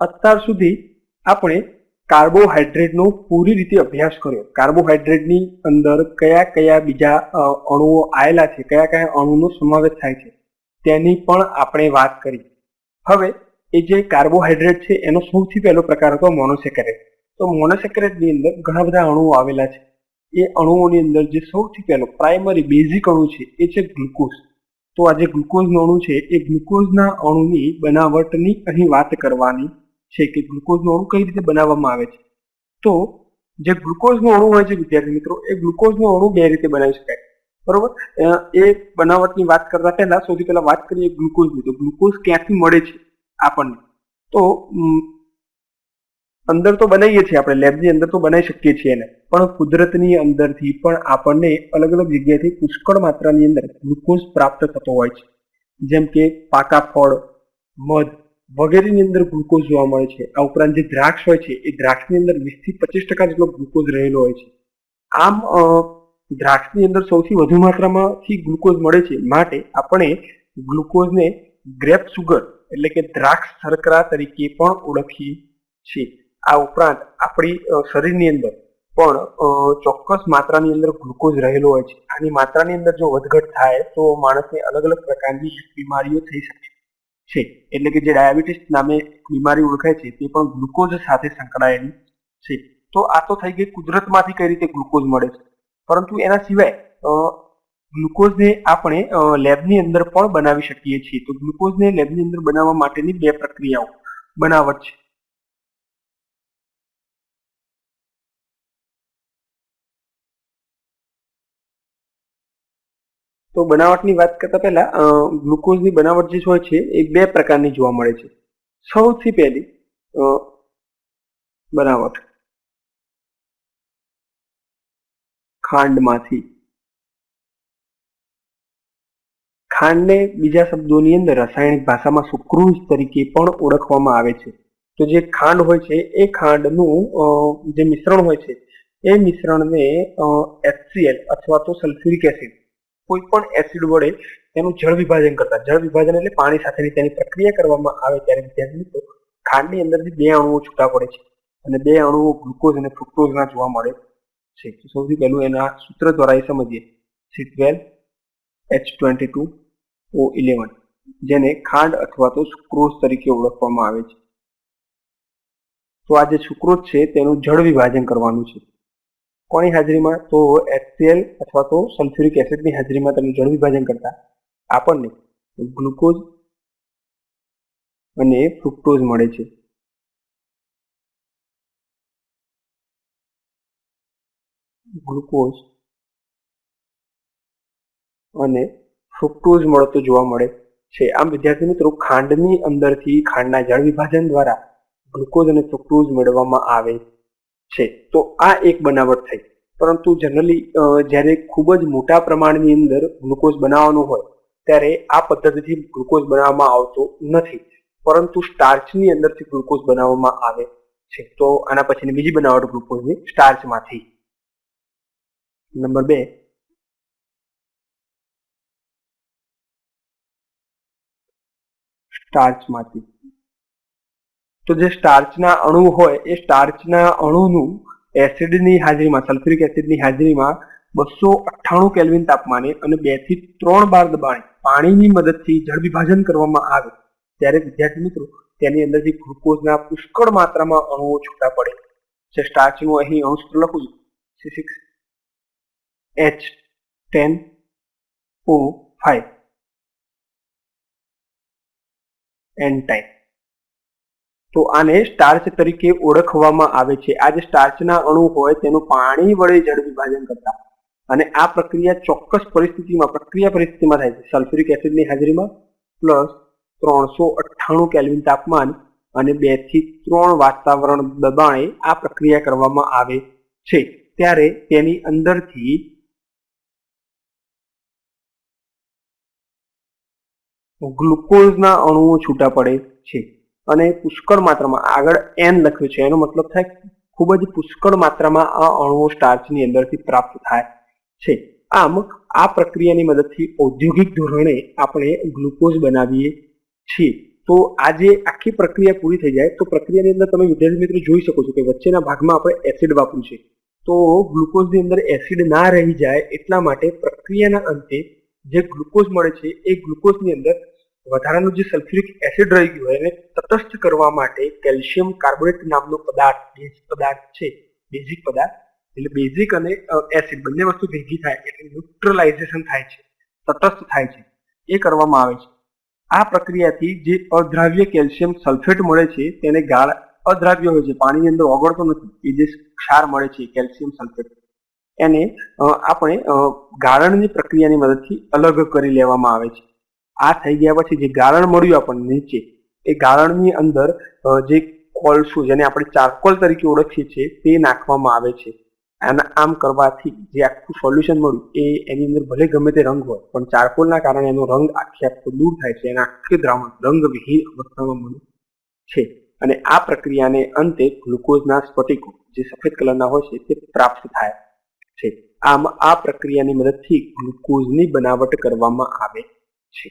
અત્યાર સુધી આપણે કાર્બોહાઈડ્રેટનો પૂરી રીતે અભ્યાસ કર્યો. કાર્બોહાઈડ્રેટની અંદર કયા કયા બીજા અણુઓ આવેલા છે, કયા કયા અણુનો સમાવેશ થાય છે, તેની પણ આપણે વાત કરી. હવે એ જે કાર્બોહાઈડ્રેટ છે, એનો સૌથી પહેલો પ્રકાર હતો મોનોસેકરેટ. તો મોનોસેકરેટની અંદર ઘણા બધા અણુઓ આવેલા છે. એ અણુઓની અંદર જે સૌથી પહેલો, પ્રાઇમરી બેઝિક અણુ છે, એ છે ગ્લુકોઝ. તો આ જે ગ્લુકોઝનો અણુ છે, એ ગ્લુકોઝના અણુની બનાવટની અહીં વાત કરવાની છે કે ગ્લુકોઝનું અણુ કઈ રીતે બનાવવામાં આવે છે? તો જે ગ્લુકોઝનું અણુ હોય છે, વિદ્યાર્થી મિત્રો, એ ગ્લુકોઝનું અણુ બે રીતે બનાવી શકાય. બરોબર? એ બનાવટની વાત કરતા પહેલા સૌથી પહેલા વાત કરીએ ગ્લુકોઝની. તો ગ્લુકોઝ ક્યાંથી મળે છે આપણને? તો અંદર તો બનાવીએ છીએ આપણે, લેબની અંદર તો બનાવી શકીએ છીએ એને. પણ કુદરતની અંદરથી પણ આપણને અલગ અલગ જગ્યાએથી પુષ્કળ માત્રાની અંદર ગ્લુકોઝ પ્રાપ્ત થતો હોય છે. જેમ કે પાકા ફળ, મધ વગેરેની અંદર ગ્લુકોઝ જોવા મળે છે. આ ઉપરાંત જે દ્રાક્ષ હોય છે, એ દ્રાક્ષની અંદર વીસથી પચીસ ટકા જેટલો ગ્લુકોઝ રહેલો હોય છે. આમ દ્રાક્ષની અંદર સૌથી વધુ માત્રામાંથી ગ્લુકોઝ મળે છે માટે આપણે ગ્લુકોઝને ગ્રેપ સુગર એટલે કે દ્રાક્ષ શર્કરા તરીકે પણ ઓળખીએ છીએ. આ ઉપરાંત આપણી શરીરની અંદર પણ ચોક્કસ માત્રાની અંદર ગ્લુકોઝ રહેલો હોય છે. આની માત્રાની અંદર જો વધઘટ થાય તો માણસને અલગ અલગ પ્રકારની બીમારીઓ થઈ શકે છે. એટલે કે જે ડાયાબિટીસ નામે બીમારી ઓળખાય છે, તે પણ ગ્લુકોઝ સાથે સંકળાયેલી છે. તો આ તો થઈ ગઈ કુદરતમાંથી કઈ રીતે ગ્લુકોઝ મળે છે? પરંતુ એના સિવાય ગ્લુકોઝને આપણે લેબની અંદર પણ બનાવી શકીએ છીએ. તો ગ્લુકોઝને લેબની અંદર બનાવવા માટેની બે પ્રક્રિયાઓ, બનાવટ છે. તો બનાવટની વાત કરતા પહેલા ગ્લુકોઝની બનાવટ જે હોય છે, એ બે પ્રકારની જોવા મળે છે. સૌથી પહેલી બનાવટ. ખાંડમાંથી. ખાંડને બીજા શબ્દોની અંદર રાસાયણિક ભાષામાં સુક્રોઝ તરીકે પણ ઓળખવામાં આવે છે. તો જે ખાંડ હોય છે, એ ખાંડનું જે મિશ્રણ હોય છે, એ મિશ્રણને એચસીએલ અથવા તો સલ્ફ્યુરિક એસિડ કોઈ પણ એસિડ વડે તેનું જળ વિભાજન કરતા, જળ વિભાજન એટલે પાણી સાથેની તેની પ્રક્રિયા કરવામાં આવે ત્યારે વિદ્યાર્થી મિત્રો ખાંડની અંદરથી બે અણુઓ છૂટા પડે છે અને બે અણુઓ ગ્લુકોઝ અને ફ્રુક્ટોઝના જોવા મળે છે. સૌથી પહેલું એના સૂત્ર દ્વારા એ સમજીએ. C twelve, H twenty two, O eleven, જેને ખાંડ અથવા તો સુક્રોઝ તરીકે ઓળખવામાં આવે છે. તો આ જે સુક્રોઝ છે તેનું જળ વિભાજન કરવાનું છે. કોની હાજરીમાં? તો એચસીએલ અથવા તો સલ્ફ્યુરિક એસિડની હાજરીમાં તમે જળ વિભાજન કરતા આપણને ગ્લુકોઝ અને ફ્રુક્ટોઝ મળે છે. ગ્લુકોઝ અને ફ્રુક્ટોઝ મળતો જોવા મળે છે. આમ વિદ્યાર્થી મિત્રો, ખાંડની અંદરથી ખાંડના જળ વિભાજન દ્વારા ગ્લુકોઝ અને ફ્રુક્ટોઝ મેળવવામાં આવે છે તો આ એક બનાવટ થઈ. પરંતુ જનરલી જ્યારે ખૂબ જ મોટા પ્રમાણની અંદર ગ્લુકોઝ બનાવવાનું હોય, ત્યારે આ પદ્ધતિથી ગ્લુકોઝ બનાવવામાં આવતો નથી. પરંતુ સ્ટાર્ચની અંદરથી ગ્લુકોઝ બનાવવામાં આવે છે. તો આના પછીની બીજી બનાવટ ગ્લુકોઝની સ્ટાર્ચમાંથી. નંબર બે. સ્ટાર્ચમાંથી. તો જે સ્ટાર્ચના અણુ હોય, એ સ્ટાર્ચના અણુનું એસિડની હાજરીમાં સલ્ફ્યુરિક એસિડની હાજરીમાં બસો અઠ્ઠાણું કેલ્વિન તાપમાને અને બેથી ત્રણ બાર દબાણે પાણીની મદદથી જળ વિભાજન કરવામાં આવે. ત્યારે વિદ્યાર્થી મિત્રો, તેની અંદરથી ગ્લુકોઝના પુષ્કળ માત્રામાં અણુઓ છૂટા પડે. છે સ્ટાર્ચનું અહીં અણુ સૂત્ર લખું છું. C six H ten O five n time તો આને સ્ટાર્ચ તરીકે ઓળખવામાં આવે છે. આ જે સ્ટાર્ચના અણુ હોય તેનું પાણી વડે જળ વિભાજન કરતા અને આ પ્રક્રિયા ચોક્કસ પરિસ્થિતિમાં, પ્રક્રિયા પરિસ્થિતિમાં થાય છે. સલ્ફ્યુરિક એસિડની હાજરીમાં પ્લસ ત્રણસો અઠ્ઠાણું કેલ્વિન તાપમાન અને બેથી ત્રણ વાતાવરણ દબાણે આ પ્રક્રિયા કરવામાં આવે છે. ત્યારે તેની અંદરથી ગ્લુકોઝના અણુઓ છૂટા પડે છે. અને પુષ્કળ માત્રામાં, આગળ એન લખ્યું છે, એનો મતલબ થાય ખૂબ જ પુષ્કળ માત્રામાં આ અણુઓ સ્ટાર્ચની અંદરથી પ્રાપ્ત થાય છે. આમ, આ પ્રક્રિયાની મદદથી ઔદ્યોગિક ધોરણે આપણે ગ્લુકોઝ બનાવીએ છીએ. તો આ જે આખી પ્રક્રિયા પૂરી થઈ જાય, તો પ્રક્રિયાની અંદર તમે વિદ્યાર્થી મિત્રો જોઈ શકો છો કે વચ્ચેના ભાગમાં આપણે એસિડ વાપર્યું છે. તો ગ્લુકોઝની અંદર એસિડ ના રહી જાય એટલા માટે પ્રક્રિયાના અંતે જે ગ્લુકોઝ મળે છે, એ ગ્લુકોઝની અંદર વધારાનું જે સલ્ફ્યુરિક એસિડ રહી ગયું હોય એને તટસ્થ કરવા માટે કેલ્શિયમ કાર્બોનેટ નામનો પદાર્થ બેઝ પદાર્થ છે બેઝિક પદાર્થ. એટલે બેઝિક અને એસિડ બંને વસ્તુ ભેગી થાય એટલે ન્યુટ્રલાઇઝેશન થાય છે, તટસ્થ થાય છે, એ કરવામાં આવે છે. આ પ્રક્રિયાથી જે અદ્રાવ્ય કેલ્શિયમ સલ્ફેટ મળે છે તેને ગાળ અદ્રાવ્ય હોય છે, પાણીની અંદર ઓગળતો નથી, એ જે ક્ષાર મળે છે કેલ્શિયમ સલ્ફેટ એને આપણે ગાળણની પ્રક્રિયાની મદદથી અલગ કરી લેવામાં આવે છે. આ થઈ ગયા પછી જે ગારણ મળ્યું આપણને નીચે, એ ગારણની અંદર જે કોલસો જેને આપણે ચારકોલ તરીકે ઓળખીએ છીએ, તે નાખવામાં આવે છે. અને આમ કરવાથી જે આખું સોલ્યુશન મળ્યું, એ એની અંદર ભલે ગમે તે રંગ હોય, પણ ચારકોલના કારણે એનો રંગ આખી આખો દૂર થાય છે અને આખી દ્રાવણ, રંગવિહીન અવસ્થામાં મળ્યું છે. અને આ પ્રક્રિયાને અંતે ગ્લુકોઝના સ્ફટિકો, જે સફેદ કલરના હોય છે, તે પ્રાપ્ત થાય છે. આમ આ પ્રક્રિયાની મદદથી ગ્લુકોઝની બનાવટ કરવામાં આવે છે.